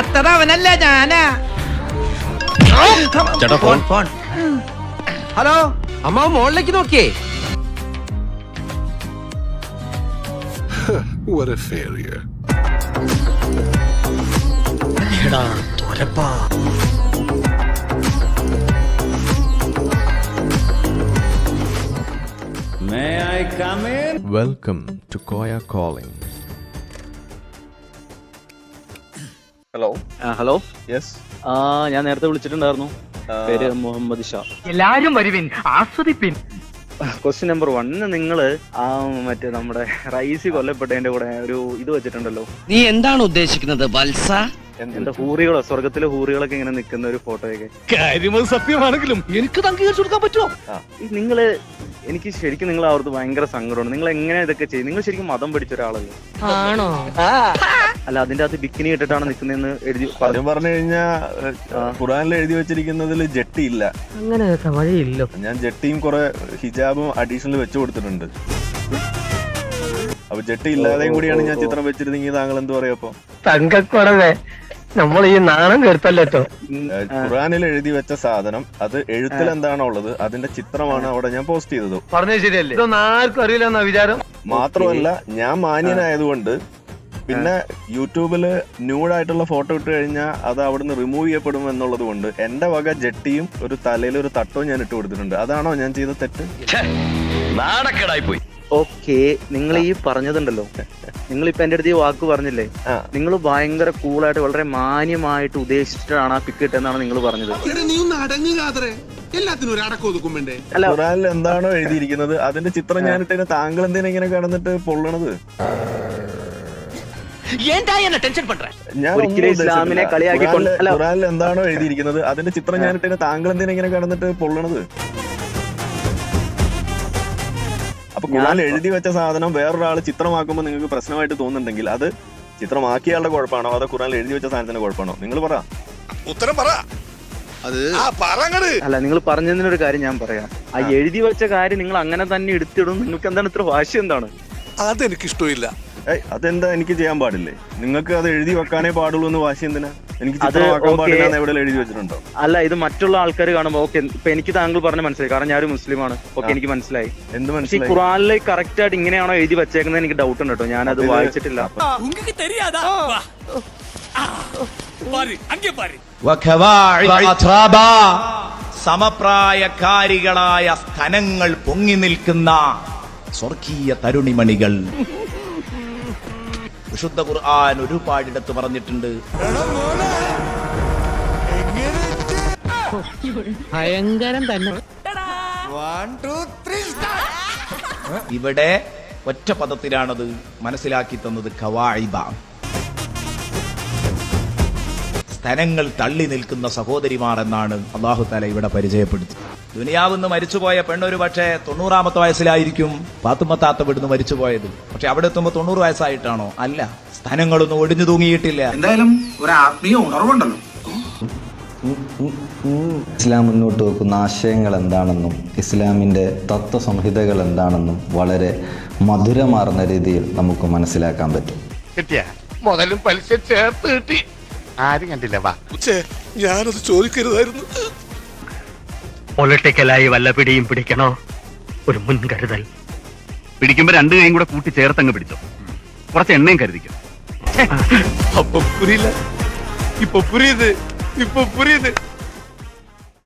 ചത്തത് അവനല്ല ഞാനാ ചേട്ടാ ഫോൺ ഫോൺ. ഹലോ? അമ്മ മോളിലേക്ക് നോക്കിയേ. What a failure. Welcome to Koya Calling. Hello hello? Yes ആ ഞാൻ നേരത്തെ വിളിച്ചിട്ടുണ്ടായിരുന്നു. പേര് മുഹമ്മദ് ഷാ. എല്ലാരും വരുവിൻ ആസ്വദിപ്പിൻ. ക്വസ്റ്റ്യൻ നമ്പർ വൺ നിങ്ങൾ ആ മറ്റേ നമ്മുടെ റൈസി കൊല്ലപ്പെട്ടതിന്റെ കൂടെ ഒരു ഇത് വെച്ചിട്ടുണ്ടല്ലോ. നീ എന്താണ് ഉദ്ദേശിക്കുന്നത് വത്സ? എന്താ? ഹൂറികളോ? സ്വർഗത്തിലെ ഹൂറികളൊക്കെ ഇങ്ങനെ നിൽക്കുന്ന ഒരു ഫോട്ടോയൊക്കെ. കാര്യമത് സത്യമാണെങ്കിലും എനിക്ക് അംഗീകരിച്ചു കൊടുക്കാൻ പറ്റുമോ? നിങ്ങൾ എനിക്ക് ശരിക്കും നിങ്ങൾ അവർക്ക് ഭയങ്കര സങ്കടമാണ്. നിങ്ങൾ എങ്ങനെ ഇതൊക്കെ ചെയ്യും? നിങ്ങൾ ശരിക്കും മതം പിടിച്ച ഒരാളല്ലേ? ആണോ? അല്ല അതിന്റെ അകത്ത് ബിക്കിനി ഇട്ടിട്ടാണ് നിൽക്കുന്നതെന്ന് എഴുതി പറഞ്ഞു. പറഞ്ഞു കഴിഞ്ഞാൽ ഖുറാനിൽ എഴുതി വെച്ചിരിക്കുന്നതിൽ ജട്ടി ഇല്ല അങ്ങനെ വഴിയില്ല. ഞാൻ ജട്ടിയും കുറെ ഹിജാബും അഡീഷണൽ വെച്ചു കൊടുത്തിട്ടുണ്ട്. അപ്പൊ ജട്ടി ഇല്ലാതെയും കൂടിയാണ് ഞാൻ ചിത്രം വെച്ചിരുന്നെങ്കിൽ താങ്കൾ എന്ത് പറയാ അപ്പൊ? നമ്മൾ ഈ നാണം കേട്ടല്ലോ ഖുറാനിൽ എഴുതി വെച്ച സാധനം അത് എഴുത്തിൽ എന്താണോ ഉള്ളത് അതിന്റെ ചിത്രമാണ് അവിടെ ഞാൻ പോസ്റ്റ് ചെയ്തത്. പറഞ്ഞത് ശരിയല്ലേ? ഇതൊന്നും ആർക്കും അറിയില്ലെന്നാ വിചാരം? മാത്രമല്ല ഞാൻ മാന്യനായതുകൊണ്ട് പിന്നെ യൂട്യൂബിൽ ന്യൂഡായിട്ടുള്ള ഫോട്ടോ ഇട്ട് കഴിഞ്ഞാൽ അത് അവിടുന്ന് റിമൂവ് ചെയ്യപ്പെടും എന്നുള്ളത് കൊണ്ട് എന്റെ വക ജട്ടിയും ഒരു തലയിൽ ഒരു തട്ടവും ഞാൻ ഇട്ട് കൊടുത്തിട്ടുണ്ട്. അതാണോ ഞാൻ ചെയ്ത തെറ്റ്? നാടക്കേടായി പോയി ഓക്കെ നിങ്ങൾ ഈ പറഞ്ഞതുണ്ടല്ലോ. നിങ്ങൾ ഇപ്പൊ എന്റെ അടുത്ത് ഈ വാക്ക് പറഞ്ഞില്ലേ. നിങ്ങൾ ഭയങ്കര കൂളായിട്ട് വളരെ മാന്യമായിട്ട് ഉദ്ദേശിച്ചിട്ടാണ് ആ പിക്ക് ഇട്ടെന്നാണ് നിങ്ങൾ പറഞ്ഞത്. എല്ലാത്തിനും ഒരു അടക്കം ഒതുക്കും വേണ്ടേ? അല്ല. ഖുറാനിൽ എന്താണോ എഴുതിയിരിക്കുന്നത്? അതിന്റെ ചിത്രം ഞാൻ ഇട്ടതിന് താങ്കൾ എന്തിനാ ഇങ്ങനെ കടന്നിട്ട് പൊള്ളണത്? ഒരിക്കലും. ഇസ്ലാമിനെ അല്ല. ഖുറാനിൽ എന്താണോ എഴുതിയിരിക്കുന്നത്? അതിന്റെ ചിത്രം ഞാൻ ഇട്ടതിന് താങ്കൾ എന്തിനാ ഇങ്ങനെ കിടന്നിട്ട് പൊള്ളണത്? അപ്പൊ ഖുറാനിൽ എഴുതി വെച്ച സാധനം വേറൊരാൾ ചിത്രമാക്കുമ്പോൾ നിങ്ങൾക്ക് പ്രശ്നമായിട്ട് തോന്നുന്നുണ്ടെങ്കിൽ അത് ചിത്രമാക്കിയാളുടെ കുഴപ്പമാണോ? അതോ ഖുറാനിൽ എഴുതി വെച്ച സാധനത്തിന്റെ കുഴപ്പമാണോ? നിങ്ങൾ പറ. ഉത്തരം പറ. അത് ആ പറങ്ങട്. അല്ല നിങ്ങൾ പറഞ്ഞതിനൊരു കാര്യം ഞാൻ പറയാം. ആ എഴുതി വെച്ച കാര്യം നിങ്ങൾ അങ്ങനെ തന്നെ എടുത്തിടും. നിങ്ങൾക്ക് എന്താണ് ഇത്ര വാശി എന്താണ്? അതെനിക്ക് ഇഷ്ടമില്ല ഏയ് അതെന്താ? എനിക്ക് ചെയ്യാൻ പാടില്ലേ? നിങ്ങൾക്ക് അത് എഴുതി വെക്കാനേ പാടുള്ളൂ എന്ന് വാശി എന്തിനാ? എനിക്ക് പാടില്ല എവിടെ എഴുതി വെച്ചിട്ടുണ്ടോ? അല്ല ഇത് മറ്റുള്ള ആൾക്കാർ കാണുമ്പോ ഓക്കെ ഇപ്പൊ എനിക്ക് താങ്കൾ പറഞ്ഞ മനസ്സിലായി. കാരണം ഞാനൊരു മുസ്ലിമാണ്. ഓക്കെ എനിക്ക് മനസ്സിലായി. എന്ത് മനസ്സിലായി? ഖുറാനിലെ കറക്റ്റ് ആയിട്ട് ഇങ്ങനെയാണോ എഴുതി വെച്ചേക്കുന്നത് എനിക്ക് ഡൗട്ട് ഉണ്ട് കേട്ടോ. ഞാൻ അത് വായിച്ചിട്ടില്ല. സമപ്രായക്കാരികളായ സ്ഥലങ്ങൾ പൊങ്ങി നിൽക്കുന്ന സ്വർഗീയ തരുണിമണികൾ. വിശുദ്ധ ഖുർആൻ ഒരുപാടിടത്ത് പറഞ്ഞിട്ടുണ്ട്. ഭയങ്കരം തന്നെ. ഇവിടെ ഒറ്റ പദത്തിലാണത് മനസ്സിലാക്കി തന്നത് കവായിബ. സ്ഥലങ്ങൾ തള്ളി നിൽക്കുന്ന സഹോദരിമാർ എന്നാണ് അള്ളാഹു താല ഇവിടെ പരിചയപ്പെടുത്തി ദുനിയാവിന്ന് മരിച്ചുപോയ പെണ്ണൊരു പക്ഷേ തൊണ്ണൂറാമത്തെ വയസ്സിലായിരിക്കും പാത്തുമ്മത്താത്ത വിടുന്ന് മരിച്ചുപോയത്. പക്ഷെ അവിടെ എത്തുമ്പോൾ തൊണ്ണൂറ് വയസ്സായിട്ടാണോ? അല്ല സ്ഥലങ്ങളൊന്നും ഒടിഞ്ഞു തൂങ്ങിയിട്ടില്ല. എന്തായാലും ഒരു ആത്മീയ ഉണർവുണ്ടല്ലോ. ഇസ്ലാം മുന്നോട്ട് വെക്കുന്ന ആശയങ്ങൾ എന്താണെന്നും ഇസ്ലാമിന്റെ തത്വസംഹിതകൾ എന്താണെന്നും വളരെ മധുരമാർന്ന രീതിയിൽ നമുക്ക് മനസ്സിലാക്കാൻ പറ്റും. കിട്ടിയ? മുതലും പലിശ ചേർത്ത് കിട്ടി. ആരും കണ്ടില്ല വാ. ഞാനത് ചോദിക്കരുതായിരുന്നു. പൊളിറ്റിക്കലായി വല്ല പിടിയും പിടിക്കണോ? ഒരു മുൻകരുതൽ. പിടിക്കുമ്പോ രണ്ടു കൈയും കൂടെ കൂട്ടി ചേർത്തങ്ങ് പിടിച്ചോ കുറച്ച് എണ്ണയും കരുതിക്കും. അപ്പൊ പുരിയില്ല. ഇപ്പൊ പുരിയത്. ഇപ്പൊ പുരിയത്.